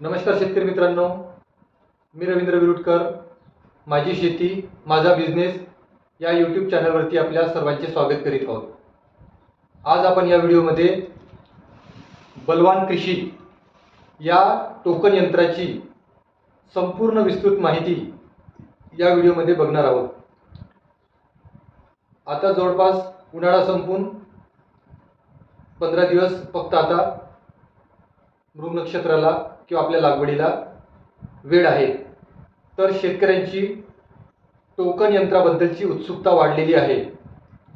नमस्कार शेतकरी मित्रांनो. मी रवींद्र विरुटकर. माझी शेती माझा बिझनेस या यूट्यूब चॅनलवरती आपल्या सर्वांचे स्वागत करीत आहोत. आज आपण या व्हिडिओमध्ये बलवान कृषी या टोकन यंत्राची संपूर्ण विस्तृत माहिती या व्हिडिओमध्ये बघणार आहोत. आता जवळपास उन्हाळा संपून पंधरा दिवस फक्त आता मृग नक्षत्राला किंवा आपल्या लागवडीला वेळ आहे. तर शेतकऱ्यांची टोकन यंत्राबद्दलची उत्सुकता वाढलेली आहे.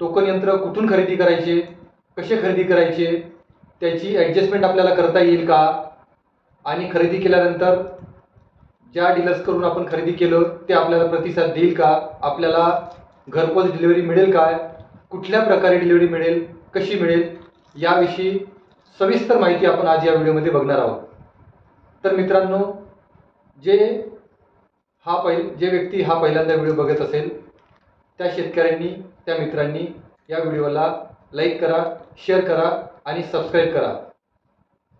टोकन यंत्र कुठून खरेदी करायचे? कसे खरेदी करायचे? त्याची ॲडजस्टमेंट आपल्याला करता येईल का? आणि खरेदी केल्यानंतर ज्या डीलर्सकडून आपण खरेदी केलं ते आपल्याला प्रतिसाद देईल का? आपल्याला घरपोच डिलिव्हरी मिळेल काय कुठल्या प्रकारे डिलिव्हरी मिळेल? कशी मिळेल? याविषयी सविस्तर माहिती आपण आज या व्हिडिओमध्ये बघणार आहोत. तर मित्रांनो जे हा पहिल जे व्यक्ती हा पहिल्यांदा व्हिडिओ बघत असेल त्या शेतकऱ्यांनी त्या मित्रांनी या व्हिडिओला लाईक करा शेअर करा आणि सबस्क्राईब करा.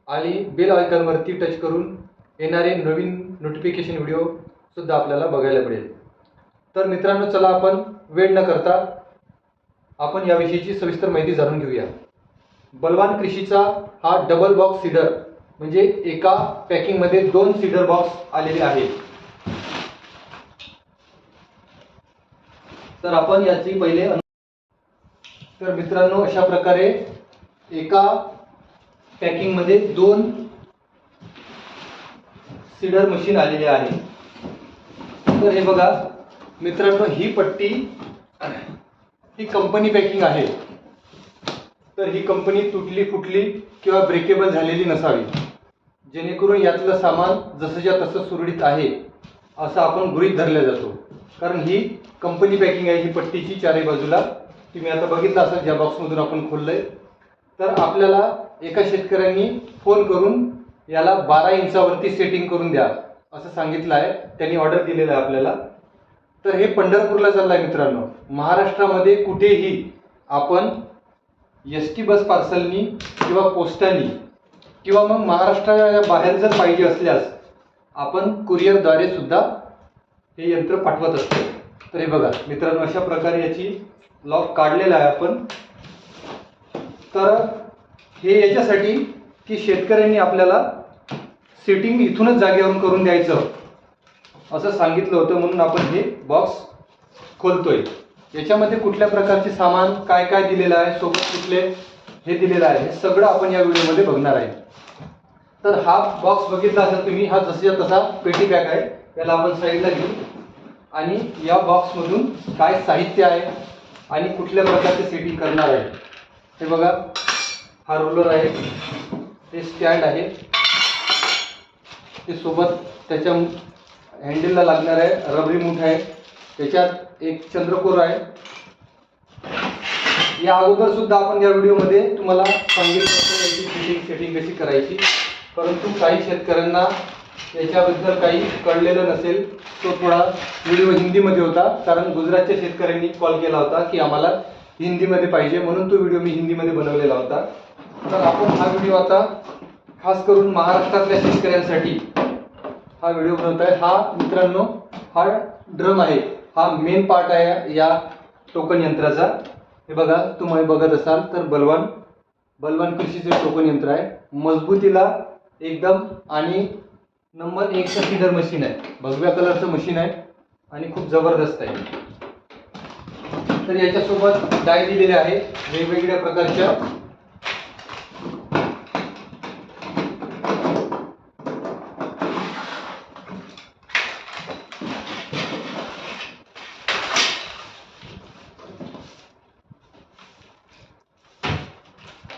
आणि बेल आयकॉनवरती टच करून येणारे नवीन नोटिफिकेशन व्हिडिओसुद्धा आपल्याला बघायला मिळेल. तर मित्रांनो चला आपण वेळ न करता आपण याविषयीची सविस्तर माहिती जाणून घेऊया. बलवान कृषीचा हा डबल बॉक्स सीडर म्हणजे एका पॅकिंगमध्ये दोन सीडर बॉक्स आलेले आहेत. तर आपण याची पहिले तर मित्रांनो अशा प्रकारे एका पॅकिंगमध्ये दोन सीडर मशीन आलेले आहे. तर हे बघा मित्रांनो ही पट्टी ही कंपनी पॅकिंग आहे. तर ही कंपनी तुटली फुटली किंवा ब्रेकेबल झालेली नसावी. जेणेकरून यातलं सामान जसंच्या तसं सुरळीत आहे असं आपण गृहीत धरल्या जातो. कारण ही कंपनी पॅकिंग आहे ही पट्टीची चारही बाजूला. तुम्ही आता बघितलं असाल ज्या बॉक्समधून आपण खोललंय. तर आपल्याला एका शेतकऱ्यांनी फोन करून याला बारा इंचावरती सेटिंग करून द्या असं सांगितलं आहे. त्यांनी ऑर्डर दिलेलं आहे आपल्याला. तर हे पंढरपूरला चाललं आहे मित्रांनो. महाराष्ट्रामध्ये कुठेही आपण एस टी बस पार्सलनी किंवा पोस्टानी किंवा मग महाराष्ट्राच्या बाहेर जर पाहिजे असल्यास आपण कुरिअरद्वारे सुद्धा हे यंत्र पाठवत असतो. तर हे बघा मित्रांनो अशा प्रकारे याची लॉक काढलेला आहे आपण. तर हे याच्यासाठी की शेतकऱ्यांनी आपल्याला सेटिंग इथूनच जागेवरून करून द्यायचं असं सांगितलं होतं म्हणून आपण हे बॉक्स खोलतोय. याच्यामध्ये कुठल्या प्रकारचे सामान काय काय दिलेलं आहे सोबत कुठले हे दिलेलं आहे हे सगळं आपण या व्हिडिओमध्ये बघणार आहे. तर हा बॉक्स बघितला असेल तुम्ही हा जसा तसा पेटी पॅक आहे त्याला आपण साईडला घेऊ. आणि या बॉक्समधून काय साहित्य आहे आणि कुठल्या प्रकारचे सेटिंग करणार आहे हे बघा. हा रोलर आहे हे स्टँड आहे. ते सोबत त्याच्या हँडलला लागणार आहे रबरी मूठ आहे त्याच्यात एक चंद्रकोर आहे. या अगोदर सुद्धा आपण या व्हिडिओमध्ये तुम्हाला सांगितलं याची फिटिंग सेटिंग कशी करायची. परंतु काही शेतकऱ्यांना याच्याबद्दल काही कळलेलं नसेल. तो थोडा व्हिडिओ हिंदीमध्ये होता. कारण गुजरातच्या शेतकऱ्यांनी कॉल केला होता की आम्हाला हिंदीमध्ये पाहिजे. म्हणून तो व्हिडिओ मी हिंदीमध्ये बनवलेला होता. तर आपण हा व्हिडिओ आता खास करून महाराष्ट्रातल्या शेतकऱ्यांसाठी हा व्हिडिओ बनवत आहे. हा मित्रांनो हा ड्रम आहे. हा मेन पार्ट आहे या टोकन यंत्राचा. हे बघा तुम्ही बघत असाल तर बलवान बलवान कृषीचे टोकन यंत्र आहे. मजबूतीला एकदम आणि नंबर एकचं फीडर मशीन आहे. भगव्या कलरचं मशीन आहे आणि खूप जबरदस्त आहे. तर याच्यासोबत डाय दिलेले आहे वेगवेगळ्या प्रकारच्या.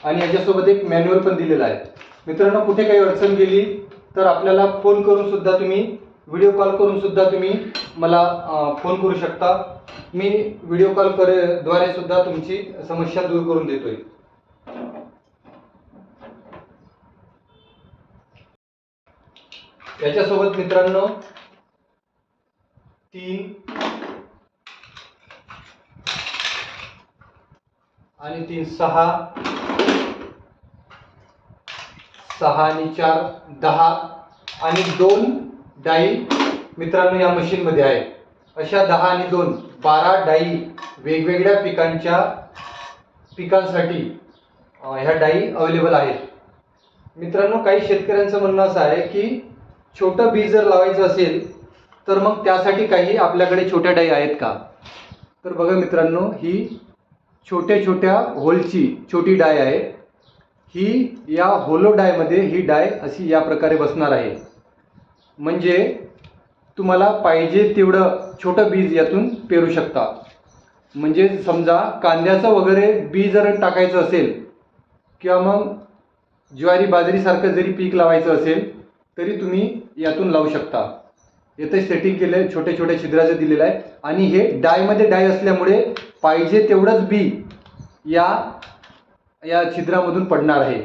आणि याच्यासोबत एक मॅन्युअल पण दिलेला आहे. मित्रांनो कुठे काही अडचण गेली तर आपल्याला फोन करून सुद्धा तुम्ही व्हिडिओ कॉल करून सुद्धा तुम्ही मला फोन करू शकता. मी व्हिडिओ कॉल कर द्वारे सुद्धा तुमची समस्या दूर करून देतोय. याच्यासोबत मित्रांनो तीन आणि तीन सहा सहा आणि चार दहा आणि दोन डाई मित्रांनो या मशीनमध्ये आहे अशा दहा आणि दोन बारा डाई वेगवेगळ्या पिकांच्या पिकांसाठी ह्या डाई अवेलेबल आहेत. मित्रांनो काही शेतकऱ्यांचं म्हणणं असं आहे की छोटं बीज जर लावायचं असेल तर मग त्यासाठी काही आपल्याकडे छोट्या डाई आहेत का? तर बघा मित्रांनो ही छोट्या छोट्या होलची छोटी डाय आहे. ही या होलो डायमध्ये ही डाय अशी या प्रकारे बसणार आहे. म्हणजे तुम्हाला पाहिजे तेवढं छोटं बीज यातून पेरू शकता. म्हणजे समजा कांद्याचं वगैरे बी जर टाकायचं असेल किंवा मग ज्वारी बाजरीसारखं जरी पीक लावायचं असेल तरी तुम्ही यातून लावू शकता. येथे सेटिंग केलं आहे छोटे छोटे छिद्राचं दिलेलं आहे. आणि हे डायमध्ये डाय असल्यामुळे पाहिजे तेवढंच बी या या छिद्रामधून पडणार आहे.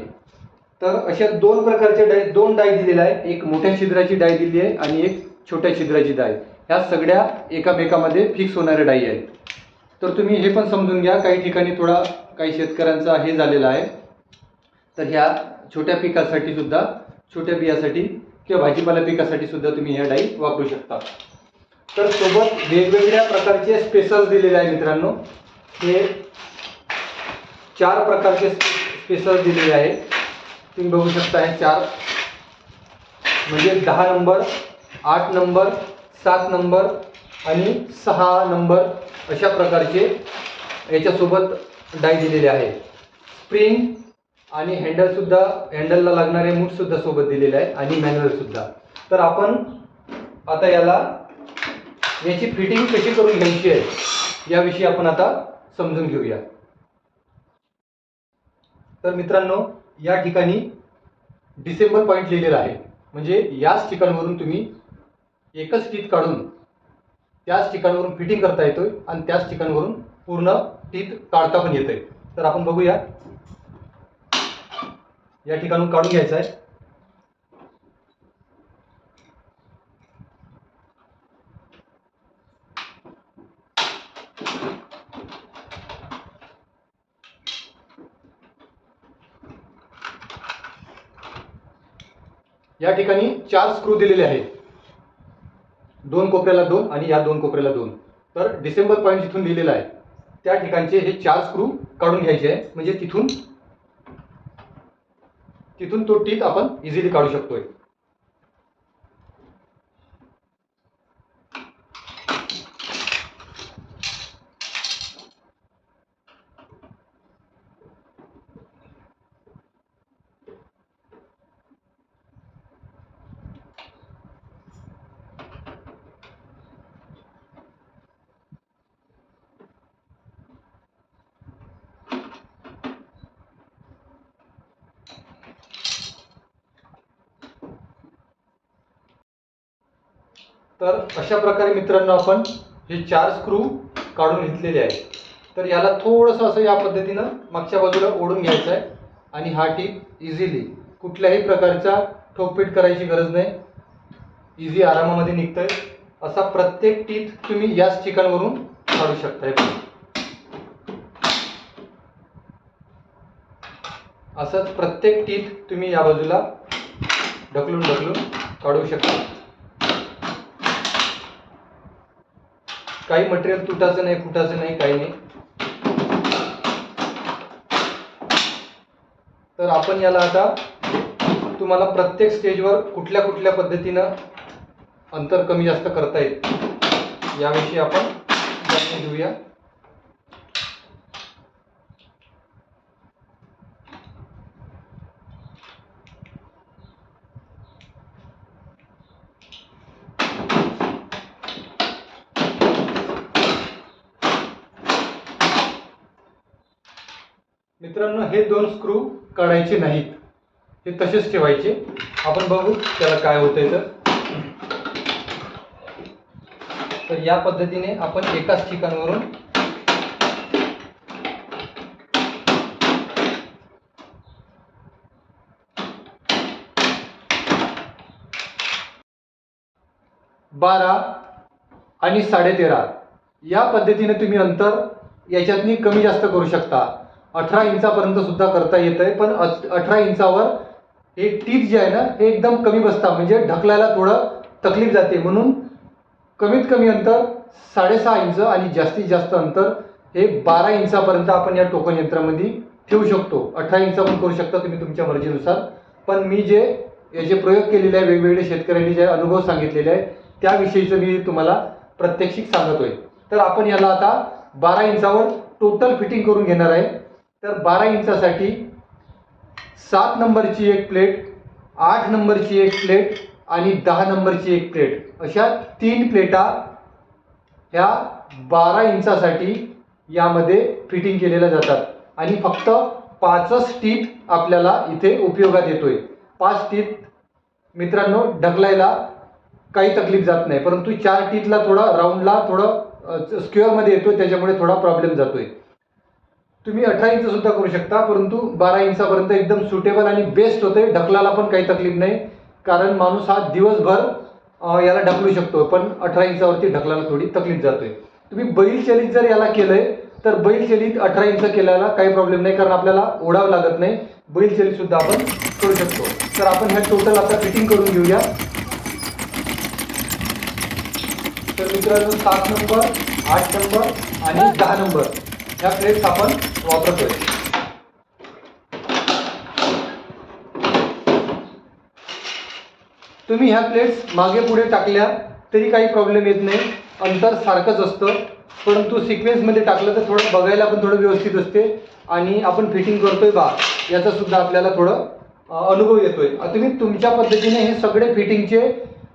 तर अशा दोन प्रकारचे डाय दोन डाय दिलेल्या आहे एक मोठ्या छिद्राची डाय दिली आहे आणि एक छोट्या छिद्राची डाय. ह्या सगळ्या एकामेकामध्ये फिक्स होणाऱ्या डाई आहेत. तर तुम्ही हे पण समजून घ्या. काही ठिकाणी थोडा काही शेतकऱ्यांचा हे झालेला आहे. तर ह्या छोट्या पिकासाठी सुद्धा छोट्या बियासाठी किंवा भाजीपाला पिकासाठी सुद्धा तुम्ही ह्या डाई वापरू शकता. तर सोबत वेगवेगळ्या प्रकारचे स्पेसल्स दिलेले आहे मित्रांनो. हे चार प्रकारचे स्पेसल्स दिलेले आहे. तुम्ही बघू शकता चार. म्हणजे दहा नंबर आठ नंबर सात नंबर आणि सहा नंबर अशा प्रकारचे याच्यासोबत डाय दिलेले आहे. स्प्रिंग आणि हँडलसुद्धा हँडलला लागणारे मूठसुद्धा सोबत दिलेले आहे आणि मॅन्युअलसुद्धा तर आपण आता याला याची फिटिंग कशी करून घ्यायची आहे याविषयी आपण आता समजून घेऊया. तर मित्रांनो या ठिकाणी डिसेंबर पॉईंट लिहिलेला आहे. म्हणजे याच ठिकाणवरून तुम्ही एकच टीत काढून त्याच ठिकाणवरून फिटिंग करता येतोय आणि त्याच ठिकाणवरून पूर्ण टीत काढता पण येतोय. तर आपण बघूया. या ठिकाणून काढून घ्यायचं आहे. या ठिकाणी चार स्क्रू दिलेले आहेत. दोन कोपऱ्याला दोन आणि या दोन कोपऱ्याला दोन. तर डिसेंबर पॉईंट जिथून लिहिलेला आहे त्या ठिकाणचे हे चार स्क्रू काढून घ्यायचे आहे म्हणजे तिथून तिथून तो टीत आपण इझिली काढू शकतोय. तर अशा प्रकारे मित्रांनो आपण हे चार स्क्रू काढून घेतलेले आहे तर याला थोडंसं असं या पद्धतीनं मागच्या बाजूला ओढून घ्यायचं आहे आणि हा टीप इझिली कुठल्याही प्रकारचा ठोकपीट करायची गरज नाही. इझी आरामामध्ये निघतंय. असा प्रत्येक टीथ तुम्ही याच ठिकाणवरून काढू शकताय असंच प्रत्येक टीथ तुम्ही या बाजूला ढकलून ढकलून काढू शकता. काही मटेरियल तुटाचं नाही फुटाचं नाही काही नाही. तर आपण याला आता तुम्हाला प्रत्येक स्टेजवर कुठल्या कुठल्या पद्धतीनं अंतर कमी जास्त करता येईल याविषयी आपण जाणून घेऊया. मित्रांनो हे दोन स्क्रू काढायचे नाहीत. हे तसेच ठेवायचे. आपण बघू त्याला काय होतंय तर. तर या पद्धतीने आपण एकाच ठिकाणवरून बारा आणि साडेतेरा. या पद्धतीने तुम्ही अंतर याच्यातनी कमी जास्त करू शकता. अठरा इंचापर्यंत सुद्धा करता येत आहे पण अठरा इंचावर हे टीथ जे आहे ना हे एकदम कमी बसतात म्हणजे ढकलायला थोडं तकलीफ जाते. म्हणून कमीत कमी अंतर साडेसहा इंच आणि जास्तीत जास्त अंतर हे बारा इंचापर्यंत आपण या टोकन यंत्रामध्ये ठेवू शकतो. अठरा इंच पण करू शकता तुम्ही तुमच्या मर्जीनुसार. पण मी जे याचे प्रयोग केलेले आहे वेगवेगळे शेतकऱ्यांनी जे अनुभव सांगितलेले आहे त्याविषयीचं मी तुम्हाला प्रात्यक्षिक सांगतोय. तर आपण याला आता बारा इंचावर टोटल फिटिंग करून घेणार आहे. तर बारा इंचासाठी सात नंबरची एक प्लेट आठ नंबरची एक प्लेट आणि दहा नंबरची एक प्लेट अशा तीन प्लेटा ह्या बारा इंचासाठी यामध्ये फिटिंग केलेल्या जातात. आणि फक्त पाचच टीत आपल्याला इथे उपयोगात येतोय. पाच टीत मित्रांनो ढकलायला काही तकलीफ जात नाही. परंतु चार टीतला थोडा राऊंडला थोडं स्क्युअरमध्ये येतो त्याच्यामुळे थोडा प्रॉब्लेम जातोय. तुम्ही अठरा इंच सुद्धा करू शकता परंतु बारा इंचापर्यंत एकदम सुटेबल आणि बेस्ट होते. ढकलाला पण काही तकलीफ नाही. कारण माणूस हा दिवसभर याला ढकलू शकतो. पण अठरा इंचावरती ढकलाला थोडी तकलीफ जाते तुम्ही बैल चलित जर याला केलंय तर बैल चलित अठरा इंच केल्याला काही प्रॉब्लेम नाही. कारण आपल्याला ओढावं लागत नाही. बैल चलित सुद्धा आपण करू शकतो. तर आपण ह्या टोटल आता फिटिंग करून घेऊया. तर मित्रांनो सात नंबर आठ नंबर आणि दहा नंबर ह्या प्लेट्स आपण वापरतोय. तुम्ही ह्या प्लेट्स मागे पुढे टाकल्या तरी काही प्रॉब्लेम येत नाही. अंतर सारखंच असतं. परंतु सिक्वेन्समध्ये टाकलं तर थोडं बघायला पण थोडं व्यवस्थित असते. आणि आपण फिटिंग करतोय बा याचा सुद्धा आपल्याला थोडं अनुभव येतोय. तुम्ही तुमच्या पद्धतीने हे सगळे फिटिंगचे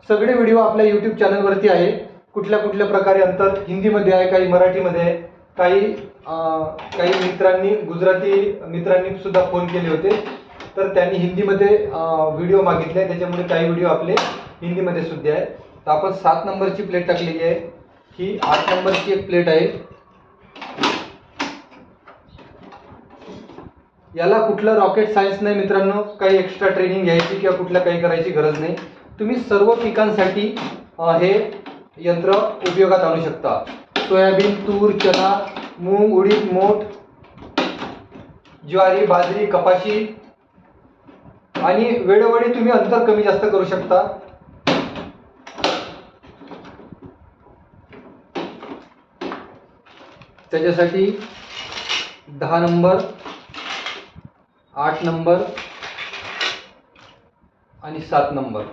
सगळे व्हिडिओ आपल्या यूट्यूब चॅनलवरती आहे. कुठल्या कुठल्या प्रकारे अंतर हिंदीमध्ये आहे काही मराठीमध्ये आहे काही काही मित्रांनी गुजराती मित्रांनी सुद्धा फोन केले होते. तर त्यांनी हिंदीमध्ये व्हिडिओ मागितले. त्याच्यामुळे काही व्हिडिओ आपले हिंदीमध्ये सुद्धा आहे. तर आपण सात नंबरची प्लेट टाकलेली आहे. ही आठ नंबरची एक प्लेट आहे. याला कुठलं रॉकेट सायन्स नाही मित्रांनो. काही एक्स्ट्रा ट्रेनिंग घ्यायची किंवा कुठल्या काही करायची गरज नाही. तुम्ही सर्व पिकांसाठी हे यंत्र उपयोगात आणू शकता. सोयाबीन तूर चना मूग उडीद मोठ ज्वारी बाजरी कपाशी आणि वेळोवेळी तुम्ही अंतर कमी जास्त करू शकता. त्याच्यासाठी दहा नंबर आठ नंबर आणि सात नंबर.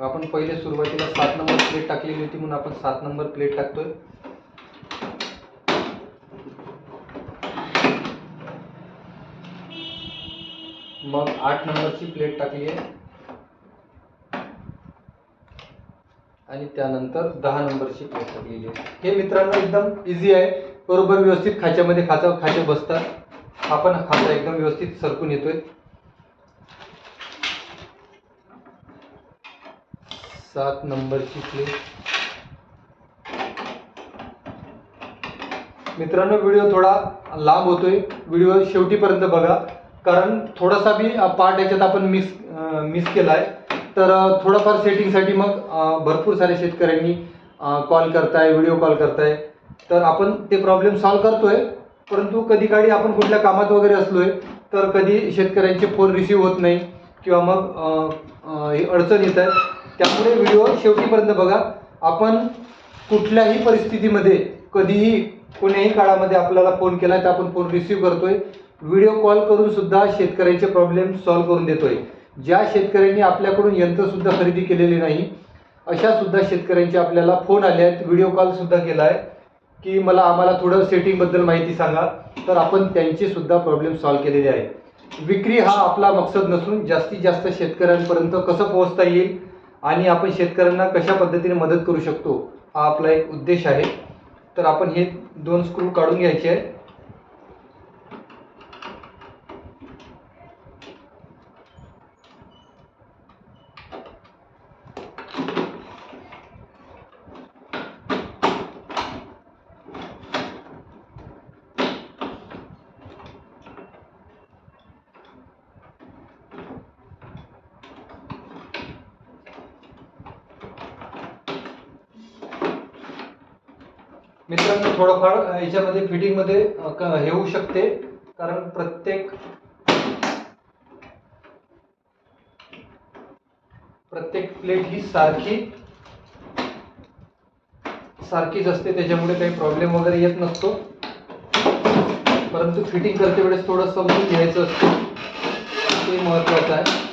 आपण पहिले सुरुवातीला सात नंबर प्लेट टाकलेली होती म्हणून आपण सात नंबर प्लेट टाकतोय. मग आठ नंबरची प्लेट टाकली आहे. आणि त्यानंतर दहा नंबरची प्लेट टाकलेली आहे. हे मित्रांनो एकदम इझी आहे. बरोबर व्यवस्थित खाच्यामध्ये खाचा खाचे बसतात. आपण खाचा एकदम व्यवस्थित सरकून येतोय. सात नंबरची प्लेट मित्रांनो व्हिडिओ थोडा लांब होतोय. व्हिडिओ शेवटीपर्यंत बघा. कारण थोडासा बी पार्ट याच्यात आपण मिस मिस केला आहे तर थोडंफार सेटिंगसाठी मग भरपूर सारे शेतकऱ्यांनी कॉल करताय व्हिडिओ कॉल करताय. तर आपण ते प्रॉब्लेम सॉल्व करतोय. परंतु कधी काळी आपण कुठल्या कामात वगैरे असलोय तर कधी शेतकऱ्यांचे फोन रिसीव्ह होत नाही किंवा मग हे अडचण येत आहे त्यामुळे व्हिडिओ शेवटीपर्यंत बघा. आपण कुठल्याही परिस्थितीमध्ये कधीही कोण्याही काळामध्ये आपल्याला फोन केला तर आपण फोन रिसीव्ह करतोय. व्हिडिओ कॉल करून सुद्धा शेतकऱ्यांचे प्रॉब्लेम सॉल्व्ह करून देतोय. ज्या शेतकऱ्यांनी आपल्याकडून यंत्रसुद्धा खरेदी केलेले नाही अशा सुद्धा शेतकऱ्यांचे आपल्याला फोन आले आहेत. व्हिडिओ कॉल सुद्धा केला आहे की मला आम्हाला थोडं सेटिंगबद्दल माहिती सांगा. तर आपण त्यांचे सुद्धा प्रॉब्लेम सॉल्व्ह केलेले आहे विक्री हा आपला मकसद नसून जास्तीत जास्त शेतकऱ्यांपर्यंत कसं पोहोचता येईल आणि आपण शेतकऱ्यांना कशा पद्धतीने मदत करू शकतो हा आपला एक उद्देश आहे. तर आपण हे दोन स्क्रू काढून घ्यायचे आहे मित्रांनो थोडंफार याच्यामध्ये फिटिंगमध्ये हे होऊ शकते. कारण प्रत्येक प्रत्येक प्लेट ही सारखी सारखीच असते. त्याच्यामुळे काही प्रॉब्लेम वगैरे येत नसतो. परंतु फिटिंग करते वेळेस थोडं समजून घ्यायचं असतं. ते महत्त्वाचं आहे.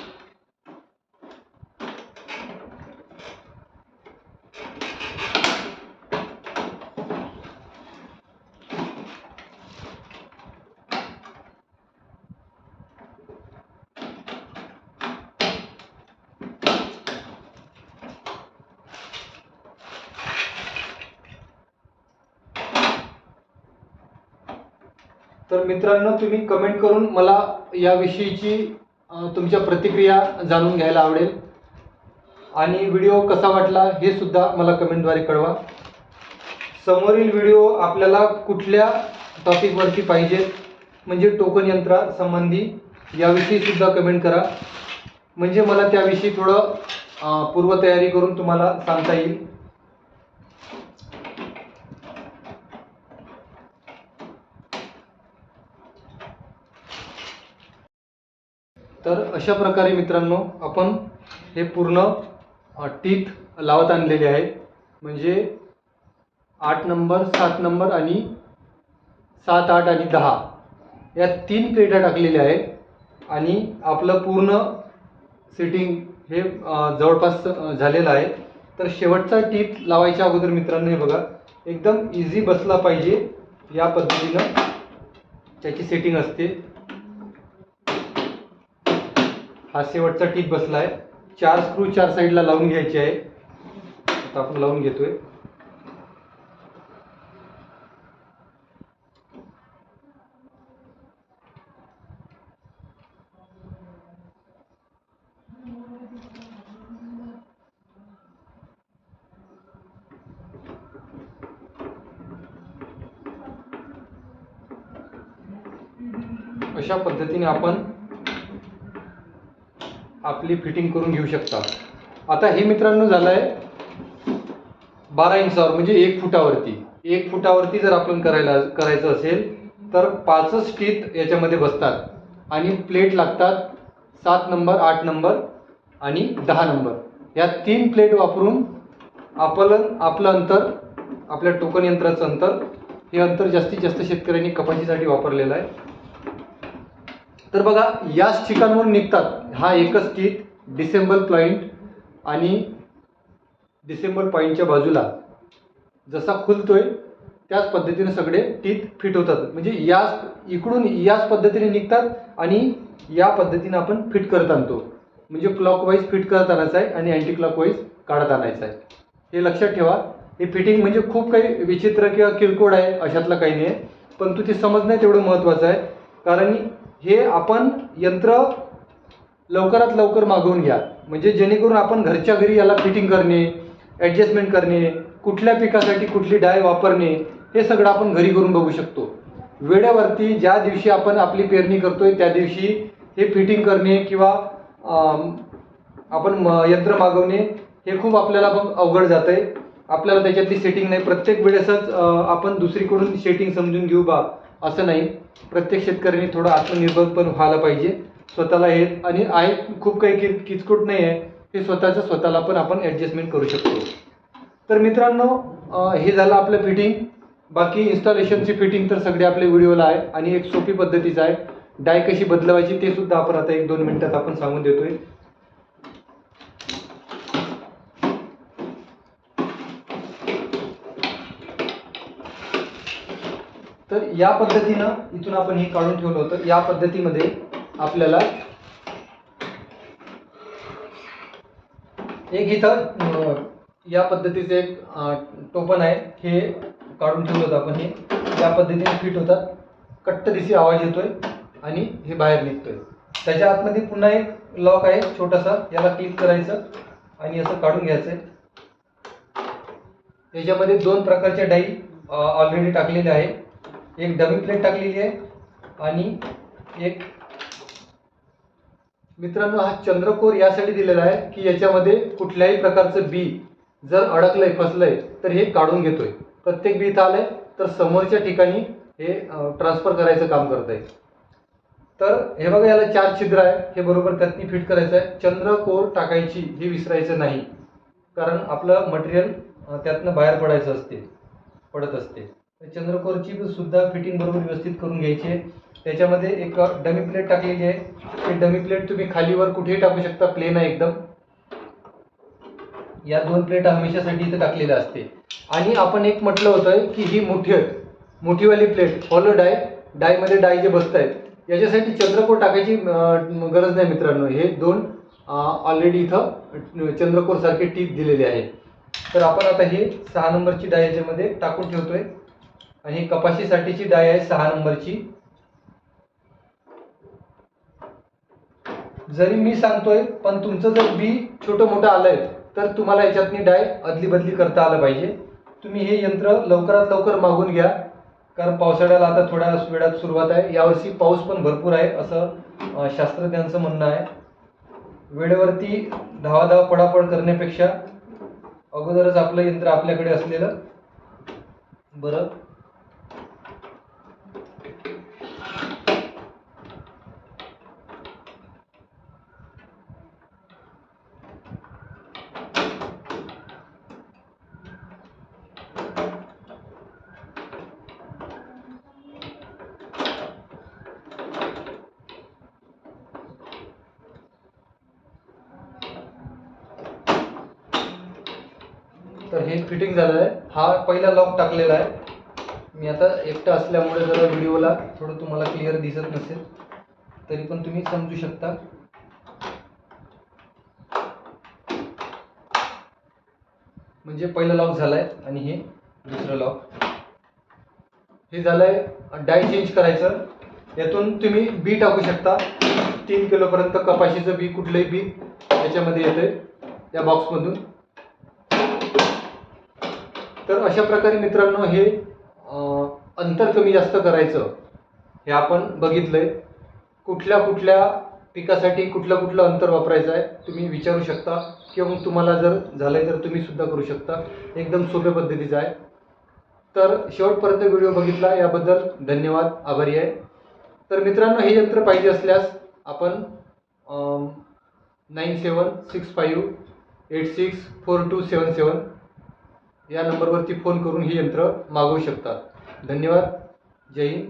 तर मित्रांनो तुम्ही कमेंट करून मला याविषयीची तुमच्या प्रतिक्रिया जाणून घ्यायला आवडेल. आणि व्हिडिओ कसा वाटला हे सुद्धा मला कमेंटद्वारे कळवा. समोरील व्हिडिओ आपल्याला कुठल्या टॉपिकवरती पाहिजेत म्हणजे टोकन यंत्रा संबंधी याविषयी सुद्धा कमेंट करा. म्हणजे मला त्याविषयी थोडं पूर्वतयारी करून तुम्हाला सांगता येईल. तर अशा प्रकारे मित्रांनो आपण हे पूर्ण टीथ लावत आणलेले आहेत म्हणजे आठ नंबर सात नंबर आणि सात आठ आणि दहा या तीन प्लेटा टाकलेल्या आहेत. आणि आपलं पूर्ण सिटिंग हे जवळपास झालेलं आहे. तर शेवटचा टीथ लावायच्या अगोदर मित्रांनो हे बघा. एकदम इझी बसला पाहिजे या पद्धतीनं. त्याची सेटिंग असते. हा शेवटचा टीप बसला आहे चार स्क्रू चार साईडला लावून घ्यायचे आहे. आता आपण लावून घेतोय. अशा पद्धतीने आपण आपली फिटिंग करून घेऊ शकता. आता हे मित्रांनो झालं आहे बारा इंचावर म्हणजे एक फुटावरती. एक फुटावरती जर आपण करायला करायचं असेल तर पाचच टीत याच्यामध्ये बसतात. आणि प्लेट लागतात सात नंबर आठ नंबर आणि दहा नंबर. या तीन प्लेट वापरून आपलं आपलं अंतर आपल्या टोकन यंत्राचं अंतर हे अंतर जास्तीत जास्त शेतकऱ्यांनी कपाशीसाठी वापरलेलं आहे. तर बघा याच ठिकाणवरून निघतात. हा एकच टीथ डिसेंबल पॉईंट आणि डिसेंबल पॉईंटच्या बाजूला जसा खुलतोय त्याच पद्धतीने सगळे टीथ फिट होतात. म्हणजे याच इकडून याच पद्धतीने निघतात आणि या पद्धतीने आपण फिट करत आणतो. म्हणजे क्लॉकवाईज फिट करत आणायचं आहे आणि अँटी क्लॉकवाईज काढत आणायचं आहे. हे लक्षात ठेवा. हे फिटिंग म्हणजे खूप काही विचित्र किंवा किरकोळ आहे अशातलं काही नाही आहे. परंतु ते समजणं तेवढं महत्त्वाचं आहे. कारण हे आपण यंत्र लवकरात लवकर मागवून घ्या. म्हणजे जेणेकरून आपण घरच्या घरी याला फिटिंग करणे ॲडजस्टमेंट करणे कुठल्या पिकासाठी कुठली डाय वापरणे हे सगळं आपण घरी करून बघू शकतो. वेळेवरती ज्या दिवशी आपण आपली पेरणी करतोय त्या दिवशी हे फिटिंग करणे किंवा आपण म- यंत्र मागवणे हे खूप आपल्याला मग अवघड जातं आहे आपल्याला त्याच्यातली सेटिंग नाही. प्रत्येक वेळेसच आपण दुसरीकडून सेटिंग समजून घेऊ बा असं नाही. प्रत्येक शेतकऱ्यांनी थोडं आत्मनिर्भर पण व्हायला पाहिजे. स्वतःला हे आणि आहे खूप काही कि किचकूट नाही आहे. हे स्वतःचं स्वतःला पण आपण ॲडजस्टमेंट करू शकतो. तर मित्रांनो हे झालं आपलं फिटिंग बाकी इन्स्टॉलेशनची फिटिंग तर सगळे आपल्या व्हिडिओला आहे आणि एक सोपी पद्धतीचं आहे. डाय कशी बदलवायची ते सुद्धा आपण आता एक दोन मिनिटात आपण सांगून देतोय. तर या पद्धतीनं इथून आपण हे काढून ठेवलं होतं. या पद्धतीमध्ये आपल्याला एक इथं या पद्धतीचं एक टोपन टोपण आहे. हे काढून ठेवलं होतं आपण हे. या पद्धतीने फिट होतात. कट्ट दिशी आवाज येतोय आणि हे बाहेर निघतोय. त्याच्या आतमध्ये पुन्हा एक लॉक आहे छोटासा. याला क्लिक करायचं आणि असं काढून घ्यायचं आहे. याच्यामध्ये दोन प्रकारच्या डाई ऑलरेडी टाकलेल्या आहे एक डमी प्लेट टाकलेली आहे आणि एक मित्रांनो हा चंद्रकोर यासाठी दिलेला आहे की याच्यामध्ये कुठल्याही प्रकारचं बी जर अडकलंय फसलंय तर हे काढून घेतोय. प्रत्येक बी इथं आलंय तर समोरच्या ठिकाणी हे ट्रान्सफर करायचं काम करत आहे तर हे बघा याला चार छिद्र आहे. हे बरोबर त्यातनी फिट करायचं आहे. चंद्रकोर टाकायची हे विसरायचं नाही. कारण आपलं मटेरियल त्यातनं बाहेर पडायचं असते पडत असते. तर चंद्रकोरची सुद्धा फिटिंग बरोबर व्यवस्थित करून घ्यायची आहे. त्याच्यामध्ये एक डमी प्लेट टाकलेली आहे. ती डमी प्लेट तुम्ही खालीवर कुठेही टाकू शकता प्लेन आहे एकदम. या दोन प्लेट हमेशासाठी इथं टाकलेल्या असते. आणि आपण एक म्हटलं होतं की ही मोठी आहे. मोठीवाली प्लेट हॉलो डाय डायमध्ये डाय जे बसत आहेत याच्यासाठी चंद्रकोर टाकायची गरज नाही मित्रांनो. हे दोन ऑलरेडी इथं चंद्रकोर सारखे टीप दिलेले आहे. तर आपण आता हे सहा नंबरची डाय याच्यामध्ये टाकून ठेवतोय. आणि कपाशीसाठीची डाय आहे सहा नंबरची. जरी मी सांगतोय पण तुमचं जर बी छोटं मोठं आलंय तर तुम्हाला याच्यातनी डाय अदली बदली करता आलं पाहिजे. तुम्ही हे यंत्र लवकरात लवकर मागून घ्या कारण पावसाळ्याला आता थोड्या वेळात सुरुवात आहे. यावर्षी पाऊस पण भरपूर आहे असं शास्त्रज्ञांचं म्हणणं आहे. वेळेवरती धावाधाव पडापड करण्यापेक्षा अगोदरच आपलं यंत्र आपल्याकडे असलेलं बरं. तर हे फिटिंग झालेलं आहे. हा पहिला लॉक टाकलेला आहे. मी आता एकटा असल्यामुळे जरा व्हिडिओला थोडं तुम्हाला क्लिअर दिसत नसेल तरी पण तुम्ही समजू शकता. म्हणजे पहिला लॉक झालंय आणि हे दुसरं लॉक हे झालंय डाय चेंज करायचं. यातून तुम्ही बी टाकू शकता. तीन किलोपर्यंत कपाशीचं बी कुठलंही बी याच्यामध्ये येतंय या बॉक्समधून तर अशा प्रकारे मित्रांनो हे अंतर कमी जास्त करायचं हे आपण बघितलंय. कुठल्या कुठल्या पिकासाठी कुठलं कुठलं अंतर वापरायचं आहे तुम्ही विचारू शकता. किंवा मग तुम्हाला जर झालंय तर तुम्ही सुद्धा करू शकता. एकदम सोप्या पद्धतीचं आहे. तर शेवटपर्यंत व्हिडिओ बघितला याबद्दल धन्यवाद आभारी आहे. तर मित्रांनो हे यंत्र पाहिजे असल्यास आपण nine seven six five eight six four two seven seven या नंबरवरती फोन करून ही यंत्र मागवू शकतात. धन्यवाद. जय हिंद.